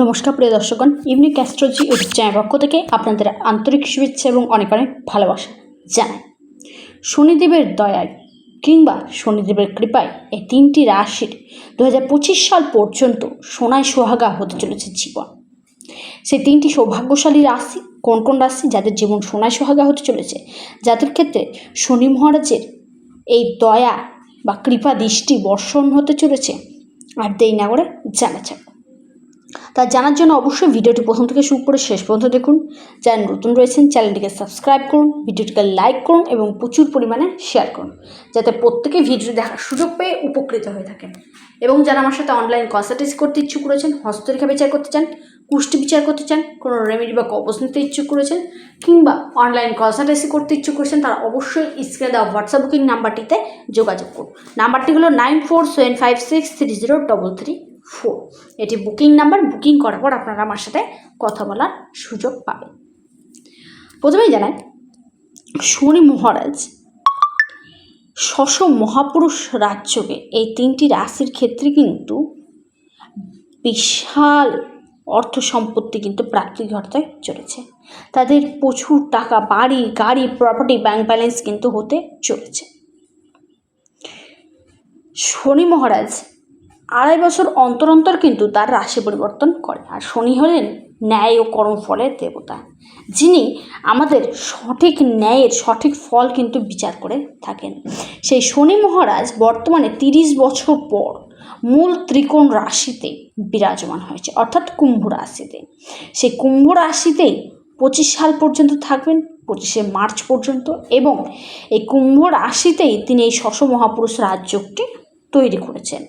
নমস্কার, প্রিয় দর্শকগণ। ইউনিক অ্যাস্ট্রোলজি ইউটিউব চ্যানেল পক্ষ থেকে আপনাদের আন্তরিক শুভেচ্ছা এবং অনেক অনেক ভালোবাসা জানাই। শনিদেবের দয়ায় কিংবা শনিদেবের কৃপায় এই তিনটি রাশির দু হাজার পঁচিশ সাল পর্যন্ত সোনায় সোহাগা হতে চলেছে জীবন। সেই তিনটি সৌভাগ্যশালী রাশি কোন কোন রাশি যাদের জীবন সোনায় সোহাগা হতে চলেছে, যাদের ক্ষেত্রে শনি মহারাজের এই দয়া বা কৃপা দৃষ্টি বর্ষণ হতে চলেছে, আর দেরি না করে জানা যাক। তা জানার জন্য অবশ্যই ভিডিওটি প্রথম থেকে শুরু করে শেষ পর্যন্ত দেখুন। যারা নতুন রয়েছেন, চ্যানেলটিকে সাবস্ক্রাইব করুন, ভিডিওটিকে লাইক করুন এবং প্রচুর পরিমাণে শেয়ার করুন, যাতে প্রত্যেকে ভিডিও দেখার সুযোগ পেয়ে উপকৃত হয়ে থাকেন। এবং যারা আমার সাথে অনলাইন কনসালটেন্সি করতে ইচ্ছুক করেছেন হস্তরেখা বিচার করতে চান কুষ্টি বিচার করতে চান, কোনো রেমেডি বা কবচ নিতে ইচ্ছুক করেছেন কিংবা অনলাইন কনসালটেন্সি করতে ইচ্ছুক করেছেন তারা অবশ্যই স্ক্রিনে দেওয়া হোয়াটসঅ্যাপ বুকিং নাম্বারটিতে যোগাযোগ করুন। নাম্বারটি হলো nine four seven five six three zero double three four. এটি বুকিং নাম্বার, বুকিং করার পর আপনারা আমার সাথে কথা বলার সুযোগ পাবেন। প্রথমেই জানাই শনি মহারাজ শশ মহাপুরুষ রাজ্যকে এই তিনটি রাশির ক্ষেত্রে কিন্তু বিশাল অর্থ সম্পত্তি কিন্তু প্রাপ্তি ঘটতে চলেছে। তাদের প্রচুর টাকা, বাড়ি, গাড়ি প্রপার্টি ব্যাংক ব্যালেন্স কিন্তু হতে চলেছে। শনি মহারাজ আড়াই বছর অন্তর অন্তর কিন্তু তার রাশি পরিবর্তন করে। আর শনি হলেন ন্যায় ও কর্মফলের দেবতা, যিনি আমাদের সঠিক ন্যায়ের সঠিক ফল কিন্তু বিচার করে থাকেন। সেই শনি মহারাজ বর্তমানে তিরিশ বছর পর মূল ত্রিকোণ রাশিতে বিরাজমান হয়েছে, অর্থাৎ কুম্ভ রাশিতে। সেই কুম্ভ রাশিতেই পঁচিশ সাল পর্যন্ত থাকবেন, পঁচিশে মার্চ পর্যন্ত এবং এই কুম্ভ রাশিতেই তিনি এই শশ মহাপুরুষ রাজ্যটি তৈরি করেছেন।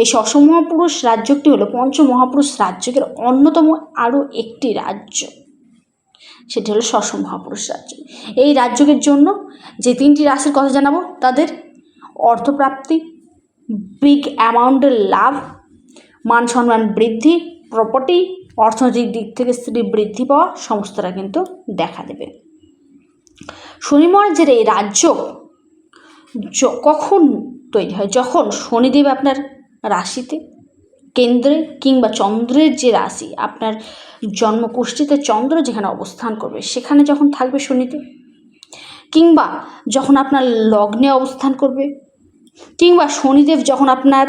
এই শশ মহাপুরুষ রাজ্যটি হলো পঞ্চ মহাপুরুষ রাজ্যের অন্যতম আরও একটি রাজ্য। সেটি হলো শশ মহাপুরুষ রাজ্য। এই রাজ্যের জন্য যে তিনটি রাশির কথা জানাব, তাদের অর্থপ্রাপ্তি বিগ অ্যামাউন্টের লাভ, মান সম্মান বৃদ্ধি প্রপার্টি অর্থনৈতিক দিক থেকে স্ত্রী বৃদ্ধি পাওয়া, সমস্তটা কিন্তু দেখা দেবে। শনি এই রাজ্য কখন তৈরি হয়? যখন শনিদেব আপনার রাশিতে? কেন্দ্রে কিংবা চন্দ্রের যে রাশি, আপনার জন্মকুষ্ঠিতে চন্দ্র যেখানে অবস্থান করবে, সেখানে যখন থাকবে শনিদেব কিংবা যখন আপনার লগ্নে অবস্থান করবে? কিংবা শনিদেব যখন আপনার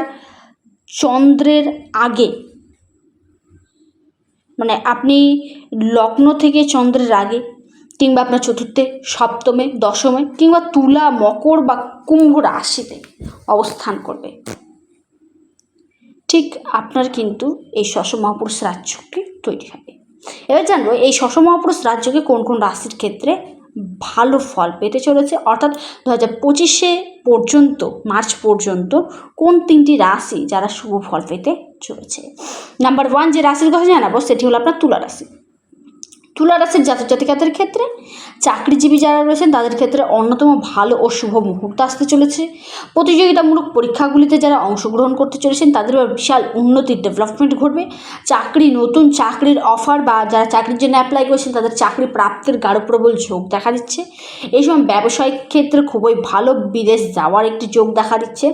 চন্দ্রের আগে মানে আপনি লগ্ন থেকে চন্দ্রের আগে, কিংবা আপনার চতুর্থে, সপ্তমে, দশমে, কিংবা তুলা, মকর বা কুম্ভ রাশিতে অবস্থান করবে? ঠিক আপনার কিন্তু এই শশ মহাপুরুষ রাজ্যটি তৈরি হবে। এবার জানব, এই শশ মহাপুরুষ রাজ্যকে কোন কোন রাশির ক্ষেত্রে ভালো ফল পেতে চলেছে? অর্থাৎ দু হাজার পঁচিশে পর্যন্ত, মার্চ পর্যন্ত কোন তিনটি রাশি যারা শুভ ফল পেতে চলেছে? নাম্বার ওয়ান যে রাশির কথা জানাব, সেটি হলো আপনার তুলা রাশি। তুলা রাশির জাতক জাতিকাদের ক্ষেত্রে, চাকরিজীবী যারা রয়েছেন তাদের ক্ষেত্রে অন্যতম ভালো ও শুভ মুহূর্ত আসতে চলেছে। প্রতিযোগিতামূলক পরীক্ষাগুলিতে যারা অংশগ্রহণ করতে চলেছেন তাদের বিশাল উন্নতির ডেভেলপমেন্ট ঘটবে। চাকরি, নতুন চাকরির অফার বা যারা চাকরির জন্য অ্যাপ্লাই করেছেন তাদের চাকরি প্রাপ্তির গাঢ় প্রবল যোগ দেখা দিচ্ছে। এই সময় ব্যবসায়িক ক্ষেত্রে খুবই ভালো বিদেশ যাওয়ার একটি যোগ দেখা দিচ্ছে।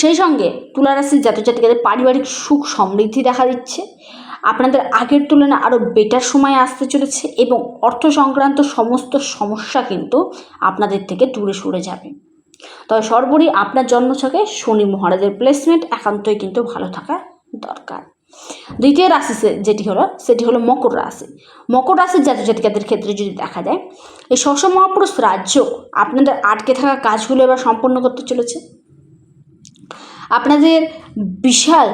সেই সঙ্গে তুলারাশির জাতক জাতিকাদের পারিবারিক সুখ সমৃদ্ধি দেখা দিচ্ছে। আপনাদের আগের তুলনায় আরও বেটার সময় আসতে চলেছে এবং অর্থ সংক্রান্ত সমস্ত সমস্যা কিন্তু আপনাদের থেকে দূরে সরে যাবে। তবে সর্বোপরি আপনার জন্মছকে শনি মহারাজের প্লেসমেন্ট একান্তই কিন্তু ভালো থাকা দরকার। দ্বিতীয় রাশি যেটি হলো, সেটি হলো মকর রাশি। মকর রাশির জাতক জাতিকাদের ক্ষেত্রে যদি দেখা যায়, এই শশ মহাপুরুষ রাজ্য আপনাদের আটকে থাকা কাজগুলো এবার সম্পন্ন করতে চলেছে। আপনাদের বিশাল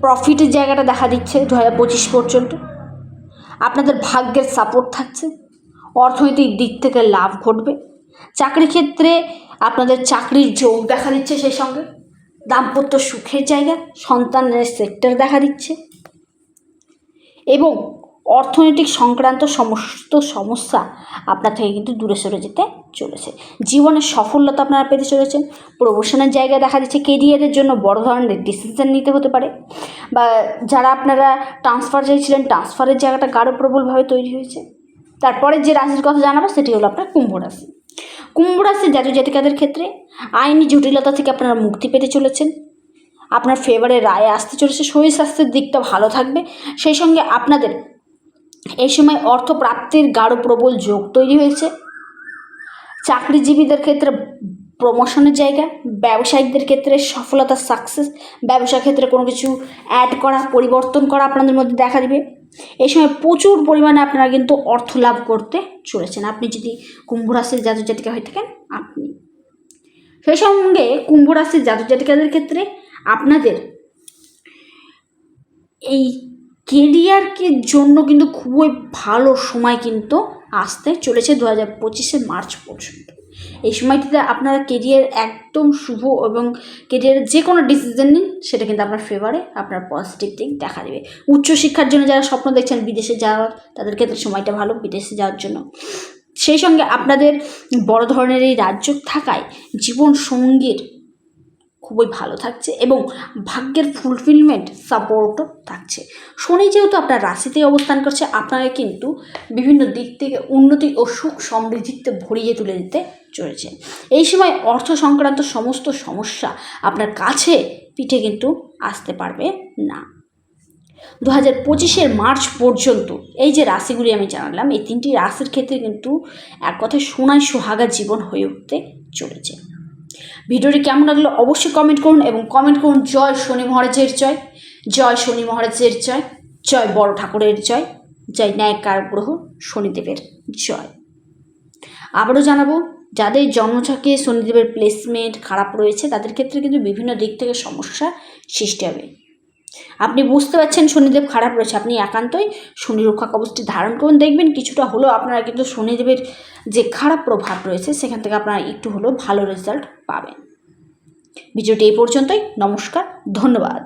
প্রফিটের জায়গাটা দেখা দিচ্ছে দু হাজার পঁচিশ পর্যন্ত। আপনাদের ভাগ্যের সাপোর্ট থাকছে। অর্থনৈতিক দিক থেকে লাভ ঘটবে। চাকরি ক্ষেত্রে আপনাদের চাকরির যোগ দেখা দিচ্ছে সেই সঙ্গে। দাম্পত্য সুখের জায়গা, সন্তানের সেক্টর দেখা দিচ্ছে। এবং অর্থনৈতিক সংক্রান্ত সমস্ত সমস্যা আপনার থেকে কিন্তু দূরে সরে যেতে চলেছে। জীবনের সফলতা আপনারা পেতে চলেছেন। প্রমোশনের জায়গায় দেখা যাচ্ছে কেরিয়ারের জন্য বড় ধরনের ডিসিশন নিতে হতে পারে। বা যারা আপনারা ট্রান্সফার চাইছিলেন ট্রান্সফারের জায়গাটা গাঢ় প্রবলভাবে তৈরি হয়েছে। তারপরে যে রাশির কথা জানাব, সেটি হলো আপনার কুম্ভ রাশি। কুম্ভ রাশির জাতক জাতিকাদের ক্ষেত্রে আইনি জটিলতা থেকে আপনারা মুক্তি পেতে চলেছেন। আপনার ফেভারে রায় আসতে চলেছে। শরীর স্বাস্থ্যের দিকটা ভালো থাকবে। সেই সঙ্গে আপনাদের এই সময় অর্থ প্রাপ্তির গাঢ় প্রবল যোগ তৈরি হয়েছে। চাকরিজীবীদের ক্ষেত্রে প্রমোশনের জায়গা, ব্যবসায়িকদের ক্ষেত্রে সফলতা সাকসেস ব্যবসা ক্ষেত্রে কোনো কিছু অ্যাড করা, পরিবর্তন করা আপনাদের মধ্যে দেখা দিবে। এই সময় প্রচুর পরিমাণে আপনারা কিন্তু অর্থ লাভ করতে চলেছেন। আপনি যদি কুম্ভ রাশির জাতক জাতিকা হয়ে থাকেন, আপনি। সেই সঙ্গে কুম্ভ রাশির জাতক জাতিকাদের ক্ষেত্রে আপনাদের এই কেরিয়ারকে জন্য কিন্তু খুবই ভালো সময় কিন্তু আসতে চলেছে দু হাজার পঁচিশে মার্চ পর্যন্ত। এই সময়টিতে আপনারা কেরিয়ার একদম শুভ এবং কেরিয়ারের যে কোনো ডিসিশন নিন, সেটা কিন্তু আপনার ফেভারে আপনার পজিটিভ দিক দেখা দেবে। উচ্চশিক্ষার জন্য যারা স্বপ্ন দেখছেন বিদেশে যাওয়ার, তাদের ক্ষেত্রে সময়টা ভালো বিদেশে যাওয়ার জন্য। সেই সঙ্গে আপনাদের বড় ধরনের এই রাজ্য থাকায় জীবন সঙ্গীর খুবই ভালো থাকছে এবং ভাগ্যের ফুলফিলমেন্ট সাপোর্টও থাকছে। শনি যেহেতু আপনার রাশিতেই অবস্থান করছে, আপনাকে কিন্তু বিভিন্ন দিক থেকে উন্নতি ও সুখ সমৃদ্ধিতে ভরিয়ে তুলে দিতে চলেছে। এই সময় অর্থ সংক্রান্ত সমস্ত সমস্যা আপনার কাছে পিঠে কিন্তু আসতে পারবে না। দু হাজার পঁচিশের মার্চ পর্যন্ত এই যে রাশিগুলি আমি জানালাম, এই তিনটি রাশির ক্ষেত্রে কিন্তু এক কথায় সোনায় সোহাগা জীবন হয়ে উঠতে চলেছে। ভিডিওটি কেমন লাগল অবশ্যই কমেন্ট করুন এবং কমেন্ট করুন, জয় শনি মহারাজের জয় জয় শনি মহারাজের জয় জয় বড় ঠাকুরের জয় জয় ন্যায়কার গ্রহ শনিদেবের জয়। আবারও জানাব, যাদের জন্মছকে শনিদেবের প্লেসমেন্ট খারাপ রয়েছে, তাদের ক্ষেত্রে কিন্তু বিভিন্ন দিক থেকে সমস্যা সৃষ্টি হবে। আপনি বুঝতে পারছেন শনিদেব খারাপ রয়েছে, আপনি একান্তই শনি রক্ষা কবচটি ধারণ করুন। দেখবেন কিছুটা হলেও আপনারা কিন্তু শনিদেবের যে খারাপ প্রভাব রয়েছে, সেখান থেকে আপনারা একটু হলেও ভালো রেজাল্ট পাবেন। ভিডিওটি এই পর্যন্তই, নমস্কার, ধন্যবাদ।